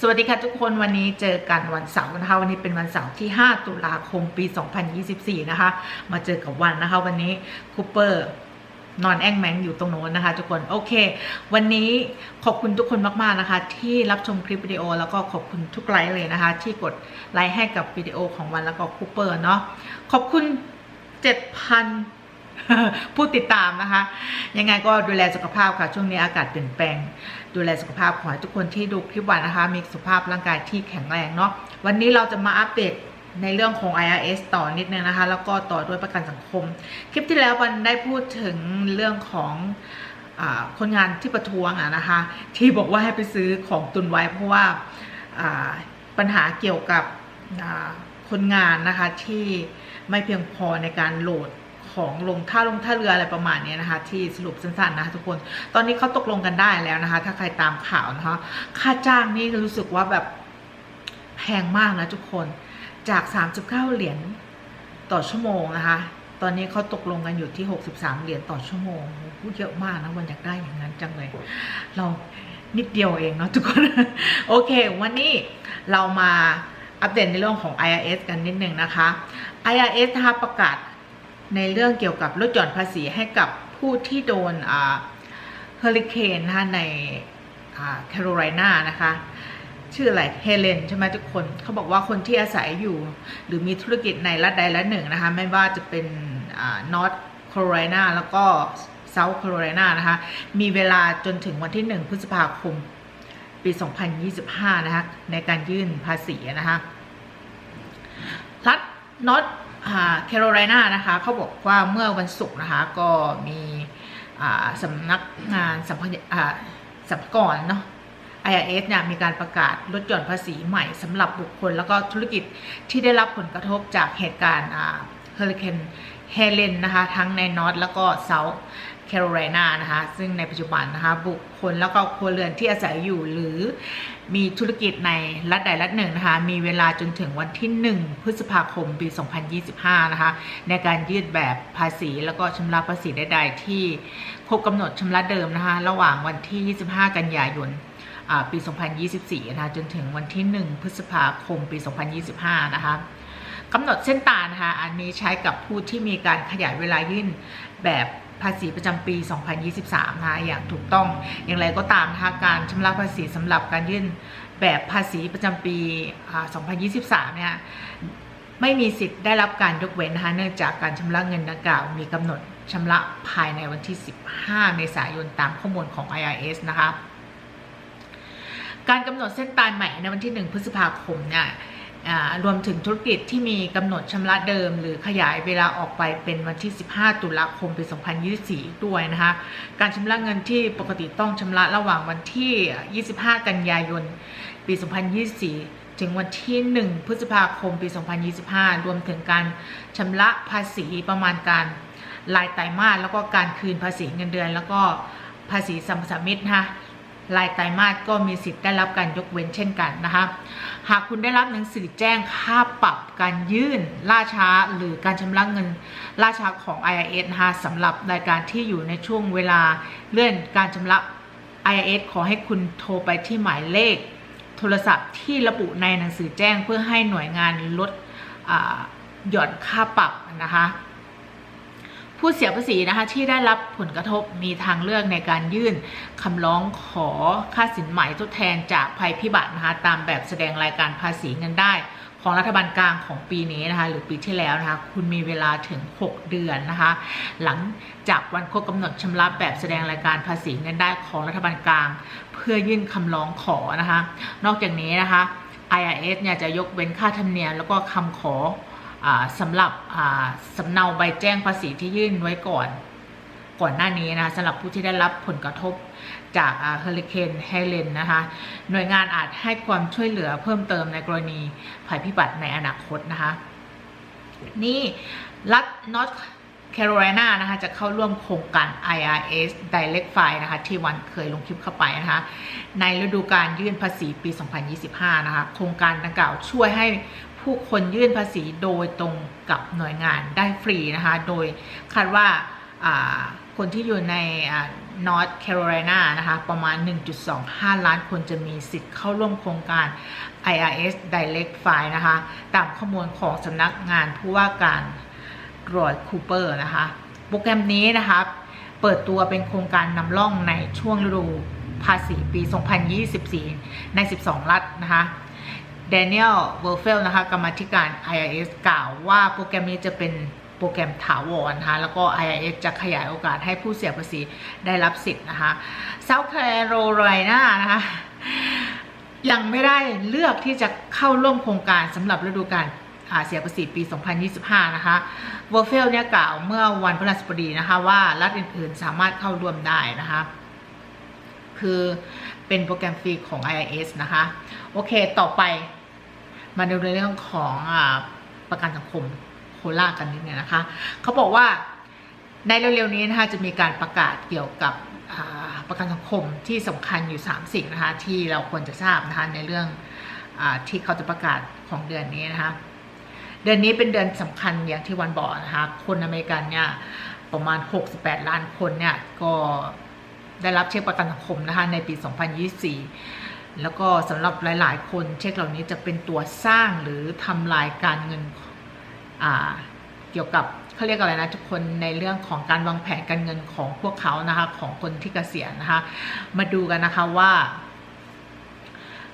สวัสดีค่ะทุกคนวันนี้เจอกันวันเสาร์นะคะวันนี้เป็นวันเสาร์ที่ 5 ตุลาคมปี 2024 นะคะ มาเจอกับวันนะคะ วันนี้คูเปอร์นอนแองแมงอยู่ตรงโน้นนะคะ ทุกคนโอเค วันนี้ขอบคุณทุกคนมากๆนะคะ ที่รับชมคลิปวิดีโอ แล้วก็ขอบคุณทุกไลค์เลยนะคะ ที่กดไลค์ให้กับวิดีโอของวันแล้วก็คูเปอร์เนาะขอบคุณ 7,000 ผู้ติดตามนะคะ ยังไงก็ดูแลสุขภาพค่ะ ช่วงนี้อากาศเปลี่ยนแปลง ดูแลสุขภาพขอให้ทุกคนที่ดูคลิปวันนะคะ มีสุขภาพร่างกายที่แข็งแรงเนาะวันนี้เราจะมาอัปเดตในเรื่องของ IRS ต่อนิดนึงนะคะ แล้วก็ต่อด้วยประกันสังคม คลิปที่แล้ววันได้พูดถึงเรื่องของอคนงานที่ประท้วงอะนะคะ ที่บอกว่าให้ไปซื้อของตุนไว้ เพราะว่าปัญหาเกี่ยวกับคนงานนะคะที่ไม่เพียงพอในการโหลด ของลงท่าลงท่าเรืออะไรประมาณนี้นะคะ ที่สรุปสั้นๆนะคะทุกคนตอนนี้เขาตกลงกันได้แล้วนะคะ ถ้าใครตามข่าวนะคะค่าจ้างนี่รู้สึกว่าแบบแพงมากนะทุกคนจาก 39 เหรียญต่อชั่วโมงนะคะ ตอนนี้เขาตกลงกันอยู่ที่ 63 เหรียญต่อชั่วโมงพูดเยอะมากนะวันอยากได้อย่างนั้นจังเลย เรานิดเดียวเองเนาะทุกคน โอเค วันนี้เรามาอัปเดตในเรื่องของ IRS กันนิดนึงนะคะ IRS นะคะประกาศ ในเรื่องเกี่ยวกับลดหย่อนภาษีให้กับผู้ที่โดนเฮอริเคนนะคะในแคโรไลนานะคะ ชื่ออะไรเฮเลนใช่ไหมทุกคนเขาบอกว่าคนที่อาศัยอยู่ หรือมีธุรกิจในรัฐใดรัฐหนึ่งนะคะ ไม่ว่าจะเป็นนอร์ทแคโรไลนาแล้วก็เซาท์แคโรไลนานะคะ มีเวลาจนถึงวันที่ 1 พฤษภาคม ปี 2025 นะคะ ในการยื่นภาษีนะคะ รัฐนอร์ท แคโรไลนานะคะเขาบอกว่าเมื่อวันศุกร์นะคะก็มีสำนักงานสัมพาสัมภากรเนาะ IRS เนี่ยมีการประกาศลดหย่อนภาษีใหม่สำหรับบุคคลแล้วก็ธุรกิจที่ได้รับผลกระทบจากเหตุการณ์เฮอริเคนเฮเลนนะคะ ทั้งในนอตแล้วก็เซา แคโรไลนานะคะ ซึ่งในปัจจุบันนะคะ บุคคลแล้วก็ครัวเรือนที่อาศัยอยู่หรือมีธุรกิจในรัฐใดรัฐหนึ่งนะคะ มีเวลาจนถึงวันที่ 1 พฤษภาคมปี 2025 นะคะ ในการยืดแบบภาษีแล้วก็ชำระภาษีใดๆที่ครบกำหนดชำระเดิมนะคะ ระหว่างวันที่ 25 กันยายนปี 2024 นะคะ จนถึงวันที่ 1 พฤษภาคมปี 2025 นะคะกำหนดเส้นตายนะคะ อันนี้ใช้กับผู้ที่มีการขยายเวลายื่นแบบ ภาษีประจำปี 2023นะคะอย่างถูกต้องอย่างไรก็ตามนะคะการชำระภาษีสำหรับการยื่นแบบภาษีประจำปี 2023 เนี่ยไม่มีสิทธิ์ได้รับการยกเว้นนะคะเนื่องจากการชำระเงินดังกล่าวมีกำหนดชำระภายในวันที่ 15 เมษายนตามข้อมูลของ IRS นะคะ การกำหนดเส้นตายใหม่ในวันที่ 1 พฤษภาคมเนี่ย รวมถึงธุรกิจที่มีกำหนดชำระเดิม หรือขยายเวลาออกไปเป็นวันที่ 15 ตุลาคมปี 2024 ด้วยนะคะ การชำระเงินที่ปกติต้องชำระระหว่างวันที่ 25 กันยายน ปี 2024 ถึงวันที่ 1 พฤษภาคม ปี 2025 รวมถึงการชำระภาษีประมาณการรายไตรมาสแล้วก็การคืนภาษีเงินเดือน แล้วก็ภาษีสัมปทานมิตนะคะ รายไตรมาสก็มีสิทธิ์ได้รับการยกเว้นเช่นกันนะคะ หากคุณได้รับหนังสือแจ้งค่าปรับการยื่นล่าช้าหรือการชำระเงินล่าช้าของ IRS นะคะสำหรับรายการที่อยู่ในช่วงเวลาเลื่อนการชำระ IRS ขอให้คุณโทรไปที่หมายเลข โทรศัพท์ที่ระบุในหนังสือแจ้งเพื่อให้หน่วยงานลดหย่อนค่าปรับนะคะ ผู้เสียภาษีนะคะที่ได้รับผลกระทบมีทางเลือกในการยื่นคำร้องขอค่าสินไหมทดแทนจากภัยพิบัตินะคะตามแบบแสดงรายการภาษีเงินได้ ของรัฐบาลกลางของปีนี้นะคะหรือปีที่แล้วนะคะคุณมีเวลาถึง 6 เดือนนะคะหลังจากวันครบกำหนดชำระแบบแสดงรายการภาษีเงินได้ของรัฐบาลกลาง เพื่อยื่นคำร้องขอนะคะนอกจากนี้นะคะ IRS เนี่ยจะยกเว้นค่าธรรมเนียมแล้วก็คำขอ สำหรับสำเนาใบแจ้งภาษีที่ยื่นไว้ก่อนก่อนหน้านี้นะสำหรับผู้ที่ได้รับผลกระทบจากเฮอริเคนเฮเลนนะคะหน่วยงานอาจให้ความช่วยเหลือเพิ่มเติมในกรณีภัยพิบัติในอนาคตนะคะนี่รัฐนอร์ทแคโรไลนานะคะจะเข้าร่วมโครงการ IRS Direct File นะคะที่วันเคยลงคลิปเข้าไปนะคะในฤดูการยื่นภาษีปี 2025 นะคะโครงการดังกล่าวช่วยให้ ผู้คนยื่นภาษีโดยตรงกับหน่วยงานได้ฟรีนะคะ โดยคาดว่าคนที่อยู่ในนอร์ทแคโรไลนานะคะ ประมาณ 1.25 ล้านคนจะมีสิทธิ์เข้าร่วมโครงการ IRS Direct File นะคะ ตามข้อมูลของสำนักงานผู้ว่าการรอยคูเปอร์นะคะ โปรแกรมนี้นะคะเปิดตัวเป็นโครงการนำร่องในช่วงฤดูภาษีปี 2024 ใน 12 รัฐนะคะ d a n i e l w o r f e l นะคะกรรมธิการ IRS กล่าวว่าโปรแกรมนี้จะเป็นโปรแกรมถาวรนะคะแล้วก็ IRS จะขยายโอกาสให้ผู้เสียภาษีได้รับสิทธิ์นะคะ South Carolina นะคะยังไม่ได้เลือกที่จะเข้าร่วมโครงการสำหรับฤดูกาลอ่าเสียภาษีปี 2025 นะคะเวอร์เฟลเนี่ยกล่าวเมื่อวันพฤหัสบดีนะคะว่ารัฐอื่นๆ สามารถเข้าร่วมได้นะคะ คือเป็นโปรแกรมฟรีของ IIS นะคะ โอเค ต่อไป มาดูในเรื่องของอประกันสังคมโคราชกันนิดนึงนะคะเขาบอกว่าในเร็วๆนี้นะคะจะมีการประกาศเกี่ยวกับประกันสังคมที่สำคัญอยู่ 3 สิ่งนะคะที่เราควรจะทราบนะคะในเรื่องอที่เขาจะประกาศของเดือนนี้นะคะเดือนนี้เป็นเดือนสำคัญอย่างที่วันบอกนะคะคนอเมริกันเนี่ยประมาณ 68 ล้านคนเนี่ยก็ได้รับเช็คประกันสังคมนะคะในปี 2024 แล้วก็สำหรับหลาย ๆ คนเช็คเหล่านี้จะเป็นตัวสร้างหรือทำลายการเงินเกี่ยวกับเขาเรียกอะไรนะทุกคนในเรื่องของการวางแผนการเงินของพวกเขานะคะ ของคนที่เกษียณนะคะ มาดูกันนะคะว่า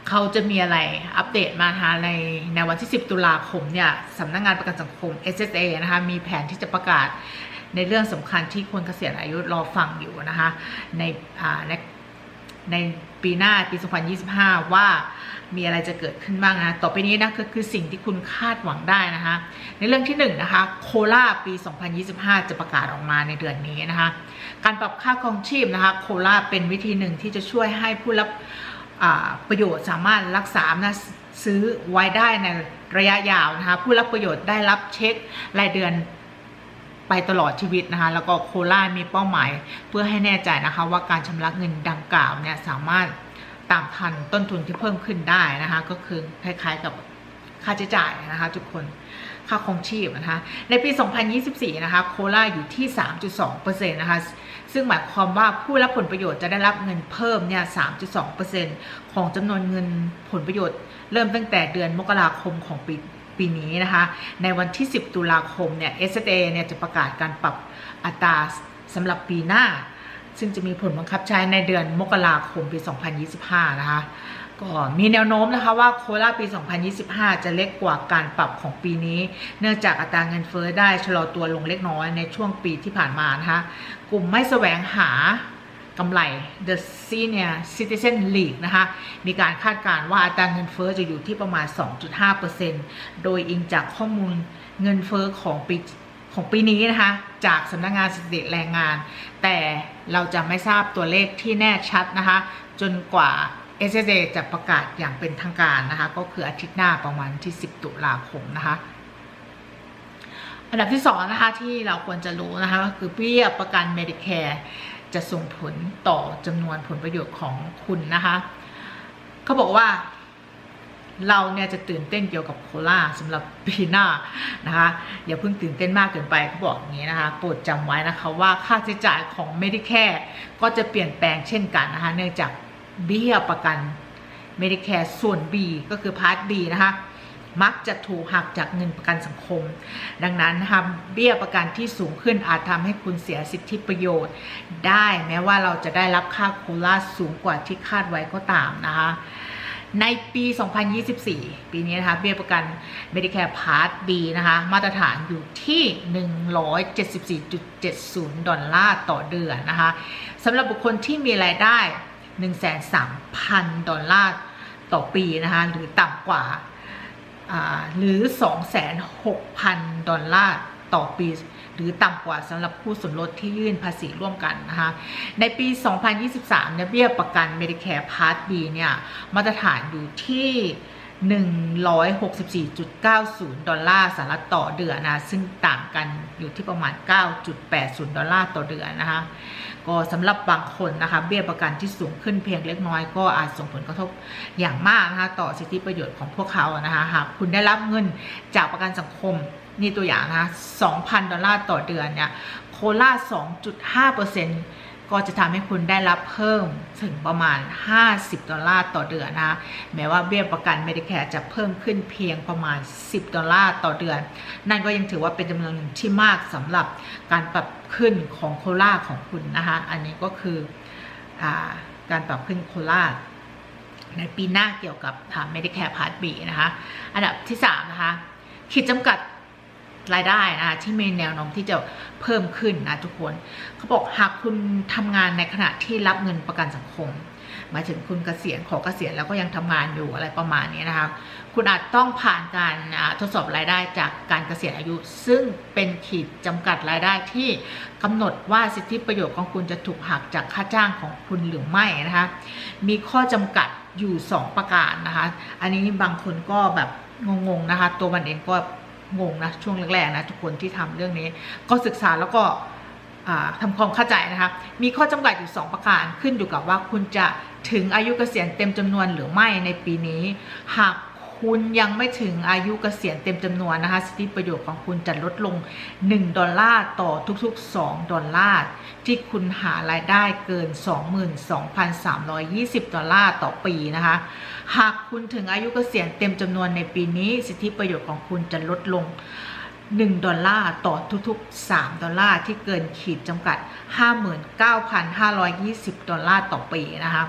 เขาจะมีอะไรอัปเดตมาะคะในในวันที่ 10 ตุลาคมเนี่ยสำนักงงานประกันสังคม SSA นะคะ มีแผนที่จะประกาศในเรื่องสำคัญที่คนเกษียณอายุรอฟังอยู่นะคะในอ่าใน ในปีหน้าปี 2025 ว่ามีอะไรจะเกิดขึ้นบ้างนะต่อไปนี้นะก็คือสิ่งที่คุณคาดหวังได้นะคะ ในเรื่องที่1นนะคะโคลาปี 2025 จะประกาศออกมาในเดือนนี้นะคะ การปรับค่าครองชีพนะคะโคลาเป็นวิธีหนึ่งที่จะช่วยให้ผู้รับประโยชน์สามารถรักษานะซื้อไว้ได้ในระยะยาวนะคะผู้รับประโยชน์ได้รับเช็ครายเดือน ไปตลอดชีวิตนะคะ แล้วก็โคล่ามีเป้าหมาย เพื่อให้แน่ใจนะคะว่าการชำระเงินดังกล่าวเนี่ยสามารถตามทันต้นทุนที่เพิ่มขึ้นได้นะคะ ก็คือคล้ายๆกับค่าใช้จ่ายนะคะทุกคนค่าคงชีพนะคะในปี 2024 นะคะโคล่าอยู่ที่ 3.2%นะคะซึ่งหมายความว่าผู้รับผลประโยชน์จะได้รับเงินเพิ่มเนี่ย 3.2%ของจำนวนเงินผลประโยชน์ เริ่มตั้งแต่เดือนมกราคมของปี ปีนี้นะคะ ในวันที่ 10 ตุลาคมเนี่ย SSA เนี่ยจะประกาศการปรับอัตราสำหรับปีหน้า ซึ่งจะมีผลบังคับใช้ในเดือนมกราคมปี 2025 นะคะก็มีแนวโน้มนะคะว่าโคราปี 2025 จะเล็กกว่าการปรับของปีนี้ เนื่องจากอัตราเงินเฟ้อได้ชะลอตัวลงเล็กน้อยในช่วงปีที่ผ่านมานะคะ กลุ่มไม่แสวงหา กำไร The Senior Citizen League นะคะ มีการคาดการณ์ว่าอัตราเงินเฟ้อจะอยู่ที่ประมาณ 2.5%โดยอิงจากข้อมูลเงินเฟ้อของปีของปีนี้นะคะ จากสำนักงานสถิติแรงงาน แต่เราจะไม่ทราบตัวเลขที่แน่ชัดนะคะ จนกว่า SSA จะประกาศอย่างเป็นทางการนะคะ ก็คืออาทิตย์หน้าประมาณที่ 10 ตุลาคมนะคะอันดับที่สองนะคะที่เราควรจะรู้นะคะก็คือเบี้ยประกัน Medicare จะส่งผลต่อจำนวนผลประโยชน์ของคุณนะคะเขาบอกว่าเราเนี่ยจะตื่นเต้นเกี่ยวกับโคลาสำหรับปีหน้านะคะอย่าเพิ่งตื่นเต้นมากเกินไปเขาบอกอย่างนี้นะคะโปรดจำไว้นะคะว่าค่าใช้จ่ายของ Medicare ก็จะเปลี่ยนแปลงเช่นกันนะคะเนื่องจากเบี้ยประกัน Medicare ส่วน B ก็คือพาร์ท B นะคะ มักจะถูกหักจากเงินประกันสังคม ดังนั้นนะคะเบี้ยประกันที่สูงขึ้นอาจทำให้คุณเสียสิทธิประโยชน์ ได้แม้ว่าเราจะได้รับค่าโคลาสูงกว่าที่คาดไว้ก็ตามนะคะในปี 2024 ปีนี้นะคะ เบี้ยประกัน Medicare Part B นะคะ มาตรฐานอยู่ที่ 174.70 ดอลลาร์ต่อเดือนนะคะสำหรับบุคคลที่มีรายได้103,000 ดอลลาร์ต่อปีนะคะ หรือต่ำกว่า หรือ 26,000 ดอลลาร์ต่อปี หรือต่ำกว่าสำหรับผู้สมรสที่ยื่นภาษีร่วมกันนะคะในปี 2023เนี่ยเบี้ยประกัน Medicare Part B เนี่ยมาตรฐานอยู่ที่ 164.90 ดอลลาร์สหรัฐต่อเดือนนะซึ่งต่างกันอยู่ที่ประมาณ 9.80 ดอลลาร์ต่อเดือนนะคะก็สำหรับบางคนนะคะเบี้ยประกันที่สูงขึ้นเพียงเล็กน้อยก็อาจส่งผลกระทบอย่างมากนะคะต่อสิทธิประโยชน์ของพวกเขานะคะหากคุณได้รับเงินจากประกันสังคมนี่ตัวอย่างนะะ2,000 ดอลลาร์ต่อเดือนเนี่ยโคลา2.5%จ ก็จะทำให้คุณได้รับเพิ่มถึงประมาณ 50 ดอลลาร์ต่อเดือนนะแม้ว่าเบี้ยประกัน Medicare จะเพิ่มขึ้นเพียงประมาณ 10 ดอลลาร์ต่อเดือน นั่นก็ยังถือว่าเป็นจำนวนหนึ่งที่มากสำหรับการปรับขึ้นของโคล่าของคุณนะคะอันนี้ก็คืออการปรับขึ้นโคล่าในปีหน้าเกี่ยวกับ Medicare Part B นะคะ อันดับที่ 3 นะคะ ขีดจำกัด รายได้นะที่มีแนวโน้มที่จะเพิ่มขึ้นนะทุกคนเขาบอกหากคุณทำงานในขณะที่รับเงินประกันสังคมหมายถึงคุณเกษียณขอเกษียณแล้วก็ยังทำงานอยู่อะไรประมาณนี้นะคะคุณอาจต้องผ่านการทดสอบรายได้จากการเกษียณอายุ ซึ่งเป็นขีดจำกัดรายได้ที่กำหนดว่าสิทธิประโยชน์ของคุณจะถูกหักจากค่าจ้างของคุณหรือไม่นะคะมีข้อจำกัดอยู่ 2 ประการนะคะ อันนี้บางคนก็แบบงงๆนะคะ ตัวมันเองก็ งงนะช่วงแรกๆนะทุกคนที่ทำเรื่องนี้ ก็ศึกษาแล้วก็ทำความเข้าใจนะคะมีข้อจำกัดอยู่ 2 ประการขึ้นอยู่กับว่าคุณจะถึงอายุเกษียณเต็มจำนวนหรือไม่ในปีนี้ หาก คุณยังไม่ถึงอายุเกษียณเต็มจำนวนนะคะสิทธิประโยชน์ของคุณจะลดลง 1 ดอลลาร์ต่อทุกๆ 2 ดอลลาร์ที่คุณหารายได้เกิน 22,320 ดอลลาร์ต่อปีนะคะ หากคุณถึงอายุเกษียณเต็มจำนวนในปีนี้ สิทธิประโยชน์ของคุณจะลดลง 1 ดอลลาร์ต่อทุกๆ 3 ดอลลาร์ที่เกินขีดจำกัด 59,520 ดอลลาร์ต่อปีนะคะ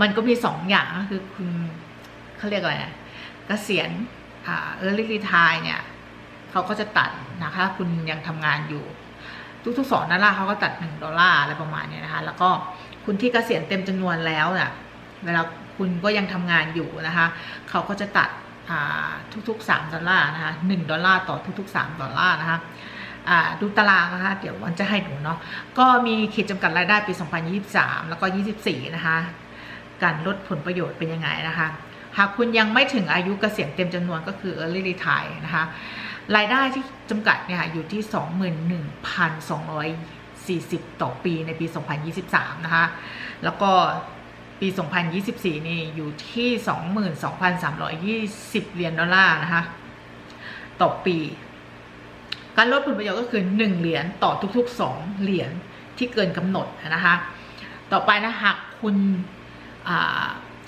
มันก็มี 2 อย่างก็คือคุณ เขาเรียกอะไระเกษียณอ่าเออร์ลี่รีทายเนี่ยเขาก็จะตัดนะคะ คุณยังทำงานอยู่ ทุกๆสองดอลลาร์เขาก็ตัด 1 ดอลลาร์อะไรประมาณนี้นะคะ แล้วก็คุณที่เกษียณเต็มจำนวนแล้วเนี่ยเวลาคุณก็ยังทำงานอยู่นะคะ เขาก็จะตัดทุกๆ 3 ดอลลาร์นะคะ1ดอลลาร์ต่อทุกๆ 3 ดอลลาร์นะคะดูตารางนะคะ เดี๋ยววันจะให้ดูเนาะ ก็มีขีดจำกัดรายได้ปี 2023 แล้วก็ 24 นะคะ การลดผลประโยชน์เป็นยังไงนะคะ หากคุณยังไม่ถึงอายุเกษียณเต็มจำนวนก็คือ early retire นะคะรายได้ที่จำกัดเนี่ยอยู่ที่ 21,240 ต่อปีในปี 2023 นะคะ แล้วก็ปี 2024 นี่อยู่ที่ 22,320 เหรียญดอลลาร์นะคะ ต่อปี การลดผลประโยชน์ก็คือ 1 เหรียญต่อทุกๆ 2 เหรียญที่เกินกำหนดนะคะ ต่อไปนะหากคุณ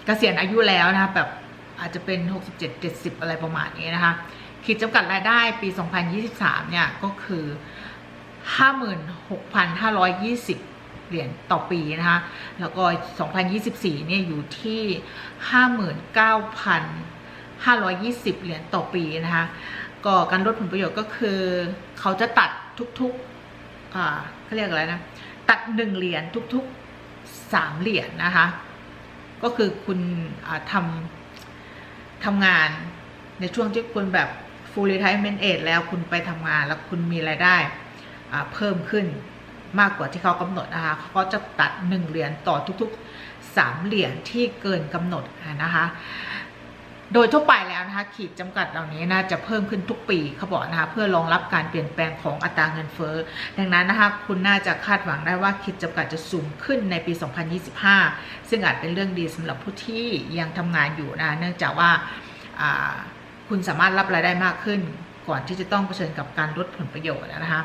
กษียณอายุแล้วนะคะแบบอาจจะเป็น 67 70 อะไรประมาณนี้นะคะขีดจำกัดรายได้ปี 2023 เนี่ย ก็คือ 56,520 เหรียญต่อปีนะคะ แล้วก็ 2024 เนี่ย อยู่ที่ 59,520 เหรียญต่อปีนะคะ ก็การลดผลประโยชน์ก็คือ เขาจะตัดทุกๆ อ่าเขาเรียกอะไรนะ ตัด 1 เหรียญทุกๆ 3 เหรียญนะคะ ก็คือคุณทำทำงานในช่วงที่คุณแบบ full retirement age แล้วคุณไปทำงานแล้วคุณมีรายได้เพิ่มขึ้นมากกว่าที่เขากำหนดนะคะเขาก็จะตัด 1 เหรียญต่อทุกๆ 3 เหรียญที่เกินกำหนดนะคะ โดยทั่วไปแล้วนะคะขีดจำกัดเหล่านี้นะจะเพิ่มขึ้นทุกปีเขาบอกนะคะเพื่อรองรับการเปลี่ยนแปลงของอัตราเงินเฟ้อดังนั้นนะคะคุณน่าจะคาดหวังได้ว่าขีดจำกัดจะสูงขึ้นในปี 2025 ซึ่งอาจเป็นเรื่องดีสำหรับผู้ที่ยังทำงานอยู่นะเนื่องจากว่าคุณสามารถรับรายได้มากขึ้น ก่อนที่จะต้องเผชิญกับการลดผลประโยชน์นะคะ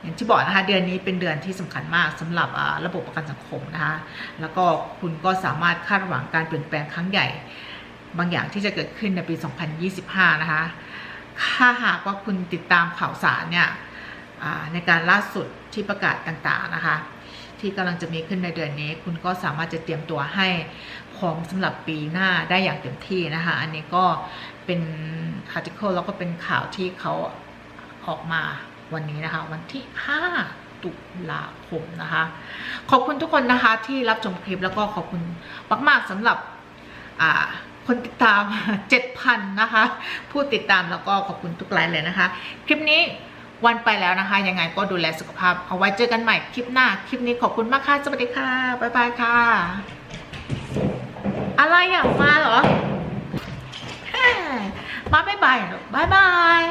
อย่างที่บอกนะคะเดือนนี้เป็นเดือนที่สำคัญมากสำหรับระบบประกันสังคมนะคะแล้วก็คุณก็สามารถคาดหวังการเปลี่ยนแปลงครั้งใหญ่ บางอย่างที่จะเกิดขึ้นในปี 2025 นะคะ ถ้าหากว่าคุณติดตามข่าวสารเนี่ยในการล่าสุดที่ประกาศต่างๆนะคะ ที่กำลังจะมีขึ้นในเดือนนี้ คุณก็สามารถจะเตรียมตัวให้พร้อมสำหรับปีหน้าได้อย่างเต็มที่นะคะ อันนี้ก็เป็นอาร์ติเคิลแล้วก็เป็นข่าวที่เขาออกมาวันนี้นะคะ วันที่ 5 ตุลาคมนะคะ ขอบคุณทุกคนนะคะที่รับชมคลิปแล้วก็ขอบคุณมากๆสำหรับ คนติดตาม 7,000 นะคะ ผู้ติดตามแล้วก็ขอบคุณทุกไลน์เลยนะคะ คลิปนี้วันไปแล้วนะคะ ยังไงก็ดูแลสุขภาพ เอาไว้เจอกันใหม่คลิปหน้า คลิปนี้ขอบคุณมากค่ะ สวัสดีค่ะ บ๊ายบายค่ะ อะไรอยากมาเหรอ มาบ๊ายบายหรอบายบาย